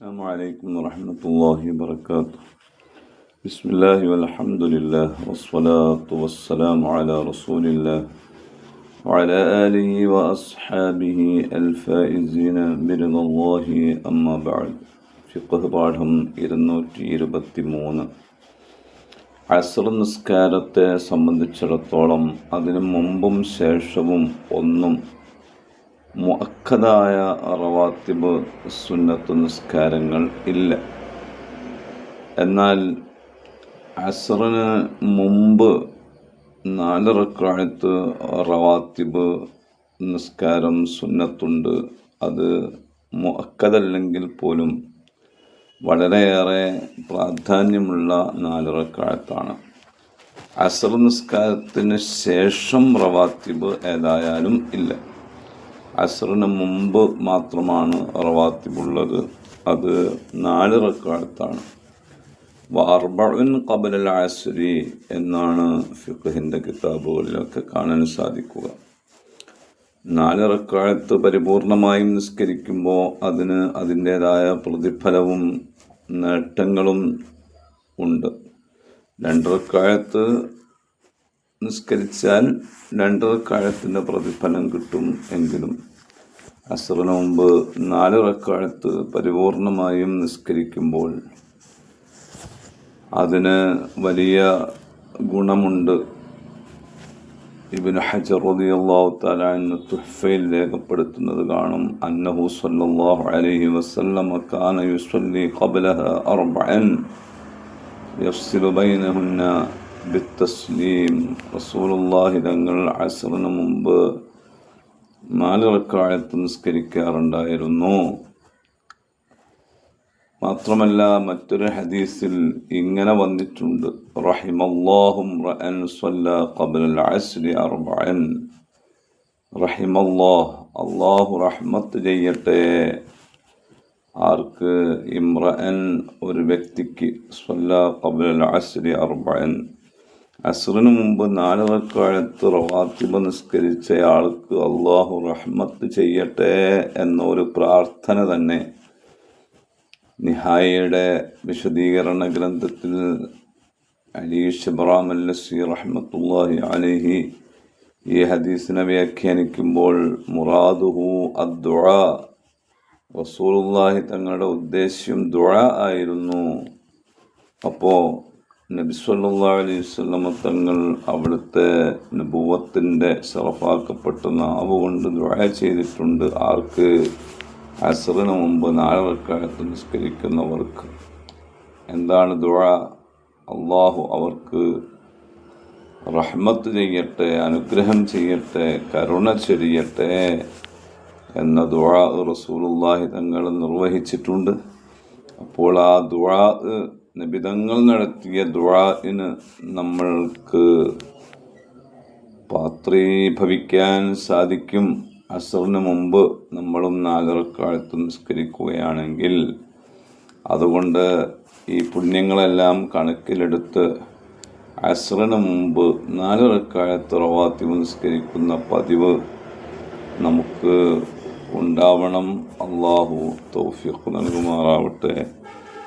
السلام عليكم ورحمة الله وبركاته بسم الله والحمد لله والصلاة والسلام على رسول الله وعلى آله وأصحابه الفائزين برضا الله أما بعد ഫിഖ് പാഠം ഇരുന്നൂറ്റി ഇരുപത്തി മൂന്ന് അസർ നിസ്കാരത്തെ സംബന്ധിച്ചിടത്തോളം അതിനു മുമ്പും ശേഷവും ഒന്നും മുഅക്കദായ റവാത്തിബ് സുന്നത്ത് നിസ്കാരങ്ങൾ ഇല്ല. എന്നാൽ അസറിന് മുമ്പ് നാല് റക്കാഴത്ത് റവാത്തിബ് നിസ്കാരം സുന്നത്തുണ്ട്. അത് മുഅക്കദല്ലെങ്കിൽ പോലും വളരെയേറെ പ്രാധാന്യമുള്ള നാല് റക്കാഴത്താണ് അസർ നിസ്കാരത്തിന് ശേഷം റവാത്തിബ് ഏതായാലും ഇല്ല. അസറിന് മുമ്പ് മാത്രമാണ് റവാത്തിബുള്ളത്. അത് നാല് റക്കാലത്താണ് വാർബിൻ കബലൽ ആസുരി എന്നാണ് ഫിഖഹിന്റെ കിതാബുകളിലൊക്കെ കാണാൻ സാധിക്കുക. നാല് റക്കാലത്ത് പരിപൂർണമായും നിസ്കരിക്കുമ്പോൾ അതിന് അതിന്റേതായ പ്രതിഫലവും നേട്ടങ്ങളും ഉണ്ട്. രണ്ട് റക്കാലത്ത് നിസ്കരിച്ചാൽ രണ്ട് റക്കാഴത്തിന്റെ പ്രതിഫലം കിട്ടും എങ്കിലും. അസറിന് മുമ്പ് നാല് റക്കാലത്ത് പരിപൂർണമായും നിസ്കരിക്കുമ്പോൾ അതിന് വലിയ ഗുണമുണ്ട്. ഇബിൻ ഹജർ താല എന്ന തുഹ്ഫയിൽ രേഖപ്പെടുത്തുന്നത് കാണും. അന്നഹു സല്ലല്ലാഹു അലൈഹി വസല്ലമ കാന യുസല്ലി ഖബലഹ അർബഅൻ യഫ്സിലു ബൈനഹുന്ന ബിത്തസ്ലീം. റസൂലുള്ളാഹി തങ്ങൾ അസറിന് മുമ്പ് നാല് റക്കായത്ത് നിസ്കരിക്കാറുണ്ടായിരുന്നു. മാത്രമല്ല മറ്റൊരു ഹദീസിൽ ഇങ്ങനെ വന്നിട്ടുണ്ട്. റഹിമല്ലാഹും റഹിമല്ലാഹ് അള്ളാഹു റഹ്മത്ത് ചെയ്യട്ടെ. ആർക്ക്? ഇമ്രഅൻ ഒരു വ്യക്തിക്ക് സ്വല്ല ഖബ്ലൽ അസ്രി അർബഅൻ. അസുറിന് മുമ്പ് നാല് റക്കാഴത്ത് റവാത്തിബ് നിസ്കരിച്ചയാൾക്ക് അള്ളാഹു റഹ്മത്ത് ചെയ്യട്ടെ എന്നൊരു പ്രാർത്ഥന തന്നെ നിഹായയുടെ വിശദീകരണ ഗ്രന്ഥത്തിൽ അലീഷ് ഇബ്രാം അല്ലസി റഹ്മത്തുല്ലാഹി അലഹി ഈ ഹദീസിനെ വ്യാഖ്യാനിക്കുമ്പോൾ മുറാദുഹു അദ്ദുആ റസൂലുള്ളാഹി തങ്ങളുടെ ഉദ്ദേശ്യം ദുഴ ആയിരുന്നു. അപ്പോൾ നബിസ്വല്ലാ അലൈഹി സ്വലമ തങ്ങൾ അവിടുത്തെ നബുവത്തിന്റെ സറഫാക്കപ്പെട്ട നാവ് കൊണ്ട് ദുഴ ചെയ്തിട്ടുണ്ട്. ആർക്ക് അസറിന് മുമ്പ് നാലറക്കാലത്ത് നിസ്കരിക്കുന്നവർക്ക് എന്താണ് ദുഴ അള്ളാഹു അവർക്ക് റഹ്മത്ത് ചെയ്യട്ടെ അനുഗ്രഹം ചെയ്യട്ടെ കരുണ ചെരിയട്ടെ എന്ന ദുഴ റസൂലുള്ളാഹി തങ്ങൾ നിർവഹിച്ചിട്ടുണ്ട്. അപ്പോൾ ആ ദുഴ നിബിതങ്ങൾ നടത്തിയ ദ്വാന് നമ്മൾക്ക് പാത്രീഭവിക്കാൻ സാധിക്കും. അസറിന് മുമ്പ് നമ്മളും നാലറക്കാലത്ത് നിസ്കരിക്കുകയാണെങ്കിൽ അതുകൊണ്ട് ഈ പുണ്യങ്ങളെല്ലാം കണക്കിലെടുത്ത് അസറിന് മുമ്പ് നാലറക്കാലത്ത് റവാത്തി നിസ്കരിക്കുന്ന പതിവ് നമുക്ക് ഉണ്ടാവണം. അള്ളാഹു തൗഫിഖ് നൽകുമാറാവട്ടെ.